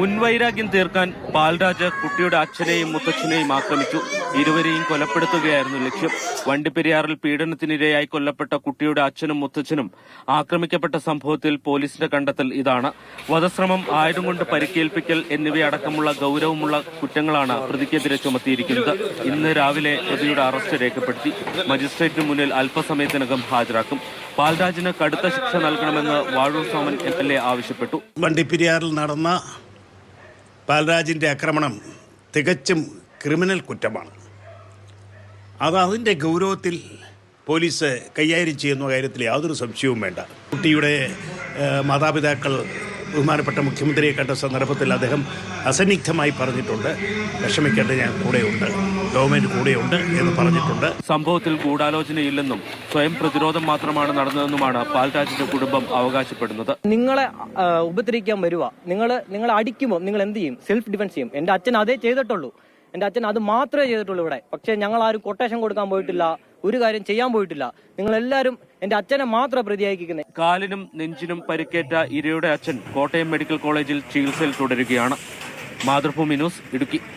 മുൻവൈരാഗ്യം തീർക്കാൻ പാൽരാജ് കുട്ടിയുടെ അച്ഛനെയും മുത്തച്ഛനെയും ആക്രമിച്ചു. ഇരുവരെയും കൊലപ്പെടുത്തുകയായിരുന്നു ലക്ഷ്യം. വണ്ടിപ്പെരിയാറിൽ പീഡനത്തിനിരയായി കൊല്ലപ്പെട്ട കുട്ടിയുടെ അച്ഛനും മുത്തച്ഛനും ആക്രമിക്കപ്പെട്ട സംഭവത്തിൽ പോലീസിന്റെ കണ്ടെത്തൽ ഇതാണ്. വധശ്രമം ആയുധം കൊണ്ട് പരിക്കേൽപ്പിക്കൽ എന്നിവയടക്കമുള്ള ഗൌരവമുള്ള കുറ്റങ്ങളാണ് പ്രതിക്കെതിരെ ചുമത്തിയിരിക്കുന്നത്. ഇന്ന് രാവിലെ പ്രതിയുടെ അറസ്റ്റ് രേഖപ്പെടുത്തി. മജിസ്ട്രേറ്റിന് മുന്നിൽ അല്പസമയത്തിനകം ഹാജരാക്കും. പാൽരാജിന് കടുത്ത ശിക്ഷ നൽകണമെന്ന് Vazhoor Soman M L A ആവശ്യപ്പെട്ടു. വണ്ടിപ്പെരിയാറിൽ നടന്ന പാൽരാജിന്റെ ആക്രമണം തികച്ചും ക്രിമിനൽ കുറ്റമാണ്. അത് അതിന്റെ ഗൗരവത്തിൽ പോലീസ് കൈകാര്യം ചെയ്യുന്ന കാര്യത്തിൽ യാതൊരു സംശയവും വേണ്ട. കുട്ടിയുടെ മാതാപിതാക്കൾ ബഹുമാനപ്പെട്ട മുഖ്യമന്ത്രിയെ കണ്ട സന്ദർഭത്തിൽ അദ്ദേഹം അസന്നിഗ്ധമായി പറഞ്ഞിട്ടുണ്ട്. വിഷമിക്കേണ്ട ഞാൻ കൂടെയുണ്ട്. ഗവൺമെന്റ് കൂടെയുണ്ട് എന്ന് പറഞ്ഞിട്ടുണ്ട്. സംഭവത്തിൽ ഗൂഢാലോചനയില്ലെന്നും സ്വയം പ്രതിരോധം മാത്രമാണ് നടന്നതെന്നുമാണ് പാൽരാജിന്റെ കുടുംബം അവകാശപ്പെടുന്നത്. നിങ്ങളെ ഉപദ്രവിക്കാൻ വരുക നിങ്ങൾ നിങ്ങൾ അടിക്കുമ്പോൾ നിങ്ങൾ എന്ത് ചെയ്യും? സെൽഫ് ഡിഫൻസ് ചെയ്യും. എന്റെ അച്ഛൻ അതേ ചെയ്തിട്ടുള്ളൂ. എന്റെ അച്ഛൻ അത് മാത്രമേ ചെയ്തിട്ടുള്ളൂ ഇവിടെ. പക്ഷേ ഞങ്ങൾ ആരും കൊട്ടേഷൻ കൊടുക്കാൻ പോയിട്ടില്ല. ഒരു കാര്യം ചെയ്യാൻ പോയിട്ടില്ല. നിങ്ങൾ എല്ലാവരും എന്റെ അച്ഛനെ മാത്രം പ്രതിയായിരിക്കുന്നത് കാലിനും നെഞ്ചിനും പരിക്കേറ്റ ഇരയുടെ അച്ഛൻ കോട്ടയം മെഡിക്കൽ കോളേജിൽ ചികിത്സയിൽ തുടരുകയാണ്. മാതൃഭൂമി ന്യൂസ് ഇടുക്കി.